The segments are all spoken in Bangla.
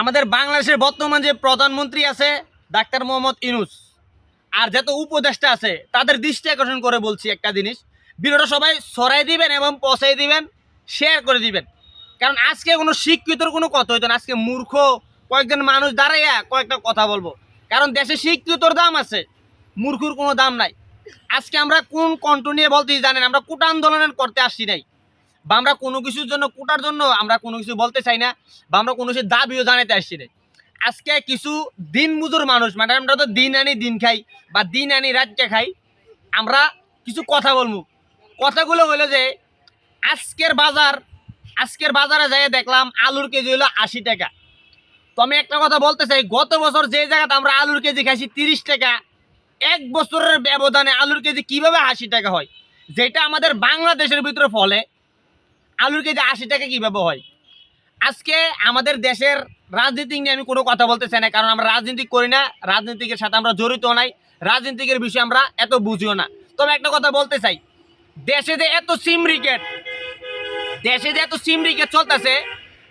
আমাদের বাংলাদেশের বর্তমান যে প্রধানমন্ত্রী আছে, ডাক্তার মোহাম্মদ ইনুস আর যত উপদেষ্টা আছে, তাদের দৃষ্টি আকর্ষণ করে বলছি একটা জিনিস। ভিডিওটা সবাই সরাই দিবেন এবং পচাই দিবেন শেয়ার করে দিবেন। কারণ আজকে কোনো শিক্ষিতর কোনো কথা হইতো না। আজকে মূর্খ কয়েকজন মানুষ দাঁড়াইয়া কয়েকটা কথা বলব। কারণ দেশে শিক্ষিতর দাম আছে, মূর্খর কোনো দাম নাই। আজকে আমরা কোন কণ্ঠ নিয়ে বলতে জানেন, আমরা কোটা আন্দোলন করতে আসছি নাই। বা আমরা কোনো কিছুর জন্য কোটার জন্য আমরা কোনো কিছু বলতে চাই না, বা আমরা কোনো কিছু দাবিও জানাতে আসছি না। আজকে কিছু দিন মজুর মানুষ মানে আমরা তো দিন আনি দিন খাই বা দিন আনি রাতকে খাই, আমরা কিছু কথা বলব। কথাগুলো হলো যে, আজকের বাজার, আজকের বাজারে যাই দেখলাম আলুর কেজি হলো আশি টাকা। তো আমি একটা কথা বলতে চাই, গত বছর যে জায়গাতে আমরা আলুর কেজি খাইছি তিরিশ টাকা, এক বছরের ব্যবধানে আলুর কেজি কীভাবে আশি টাকা হয়? যেটা আমাদের বাংলাদেশের ভিতরে ফলে আলুর কেজি আশি টাকা কীভাবে হয়? আজকে আমাদের দেশের রাজনীতি নিয়ে আমি কোনো কথা বলতে চাই না, কারণ আমরা রাজনীতি করি না, রাজনীতিকের সাথে আমরা জড়িত নাই, রাজনীতিকের বিষয়ে আমরা এত বুঝিও না। তবে একটা কথা বলতে চাই, দেশে যে এত সিম রিকেট দেশে যে এত সিম রিকেট চলতেছে,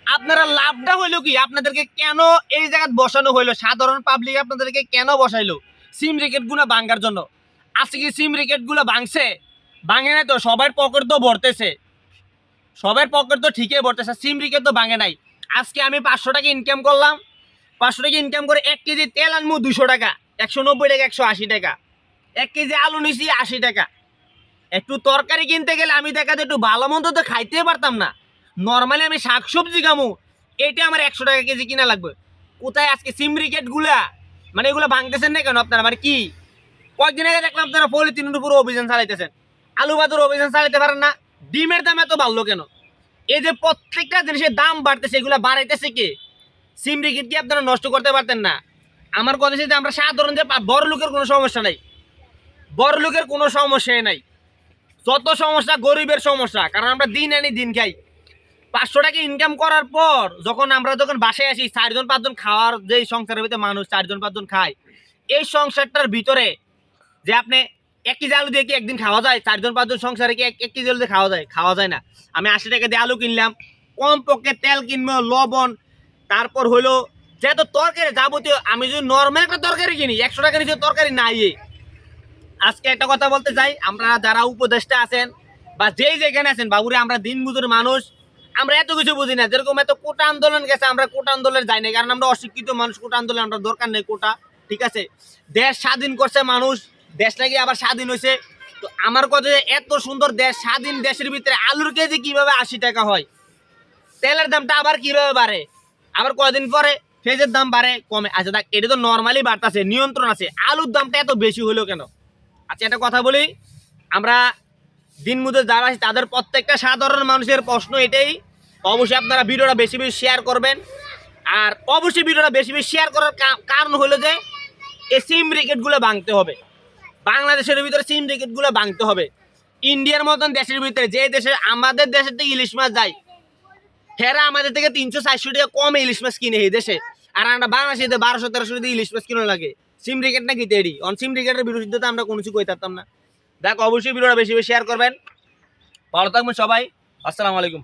আপনারা লাভটা হইল কি? আপনাদেরকে কেন এই জায়গায় বসানো হইল? সাধারণ পাবলিক আপনাদেরকে কেন বসাইলো? সিম রিকেটগুলো ভাঙ্গার জন্য। আজকে সিম রিকেটগুলো ভাঙছে? ভাঙে নাই তো? সবার পকেট তো ভরতেছে। সবার পকেট তো ঠিকই ভরতেছে সিম রিকেট তো ভাঙে নাই। আজকে আমি পাঁচশো টাকা ইনকাম করলাম, পাঁচশো টাকা ইনকাম করে এক কেজি তেল আনব দুশো টাকা, একশো নব্বই টাকা, একশো আশি টাকা। এক কেজি আলু নিছি আশি টাকা। একটু তরকারি কিনতে গেলে আমি দেখা যায় একটু ভালো মন্দ তো খাইতে পারতাম না। নর্মালি আমি শাক সবজি খামু এটা আমার একশো টাকা কেজি কিনা লাগবে। কোথায় আজকে সিমগুলা? মানে এগুলো ভাঙতেছেন না কেন আপনারা? মানে কি? কয়েকদিন আগে দেখলাম আপনারা পলিথিনের উপর অভিযান চালাইতেছেন। আলু বাজার অভিযান চালাইতে পারেন না। ডিমের দাম এত বাড়লো কেন? এই যে প্রত্যেকটা জিনিসের দাম বাড়তেছে, এগুলো বাড়াইতেছে কে? সিম রিকেট কি আপনারা নষ্ট করতে পারতেন না? আমার কথা যে আমরা সাধারণ যে বড় লোকের কোনো সমস্যা নাই। বড় লোকের কোনো সমস্যাই নাই। যত সমস্যা গরিবের সমস্যা, কারণ আমরা দিন আনি দিন খাই। পাঁচশো টাকা ইনকাম করার পর যখন আমরা যখন বাসায় আসি, চারজন পাঁচজন খাওয়ার যে সংসারের ভিতরে মানুষ চারজন পাঁচজন খায়, এই সংসারটার ভিতরে যে আপনি এক কেজি আলু দিয়ে কি একদিন খাওয়া যায়? চারজন, পাঁচজন সংসারে কি এক কেজি আলু দিয়ে খাওয়া যায়? খাওয়া যায় না। আমি আশি টাকা দিয়ে আলু কিনলাম কম পক্ষে তেল কিনবো, লবণ, তারপর হলো যেহেতু তরকারি যাবতীয়, আমি যদি নর্মাল একটা তরকারি কিনি, একশো টাকা নিচে তরকারি নাই। আজকে একটা কথা বলতে চাই, আমরা যারা উপদেষ্টা আছেন বা যেই যেখানে আছেন, বাবুরে আমরা দিন মজুর মানুষ, আমরা এত কিছু বুঝি না। যেরকম এত কোটা আন্দোলন গেছে, আমরা কোটা আন্দোলনে যাই না কারণ আমরা অশিক্ষিত মানুষ, কোটা আন্দোলন আমরা দরকার নেই কোটা, ঠিক আছে? দেশ স্বাধীন করছে মানুষ দেশ নাকি আবার স্বাধীন হয়েছে? তো আমার কথা যে এত সুন্দর দেশ, স্বাধীন দেশের ভিতরে আলুর কেজি কীভাবে আশি টাকা হয়? তেলের দামটা আবার কীভাবে বাড়ে? আবার কয়দিন পরে পেঁয়াজের দাম বাড়ে, কমে। আচ্ছা দেখ, এটা তো নর্মালি বাড়তেছে, নিয়ন্ত্রণ আছে। আলুর দামটা এত বেশি হলো কেন? আচ্ছা একটা কথা বলি। আমরা দিন মধ্যে যারা আছে, তাদের প্রত্যেকটা সাধারণ মানুষের প্রশ্ন এটাই। অবশ্যই আপনারা ভিডিওটা বেশি বেশি শেয়ার করবেন। আর অবশ্যই ভিডিওটা বেশি বেশি শেয়ার করার কারণ হলো যে, এই সিম রিকেটগুলো ভাঙতে হবে। বাংলাদেশের ভিতরে সিম রিকেটগুলো ভাঙতে হবে। ইন্ডিয়ার মতন দেশের ভিতরে, যে দেশে, আমাদের দেশের থেকে ইলিশ মাছ যায়, হেরা আমাদের থেকে তিনশো চারশো টাকা কমে ইলিশ মাছ কিনে এই দেশে। আর আমরা বাংলাদেশে বারোশো, তেরোশো দিয়ে ইলিশ মাছ কিনে লাগে। সিম রিকেট নাকি তেড়ি অন সিম রিকেটের বিরুদ্ধে তো আমরা কোনো কিছু কই থাকতাম না। দেখ, অবশ্যই ভিডিওটা বেশি বেশি শেয়ার করবেন। ভালো থাকবেন সবাই। আসসালামু আলাইকুম।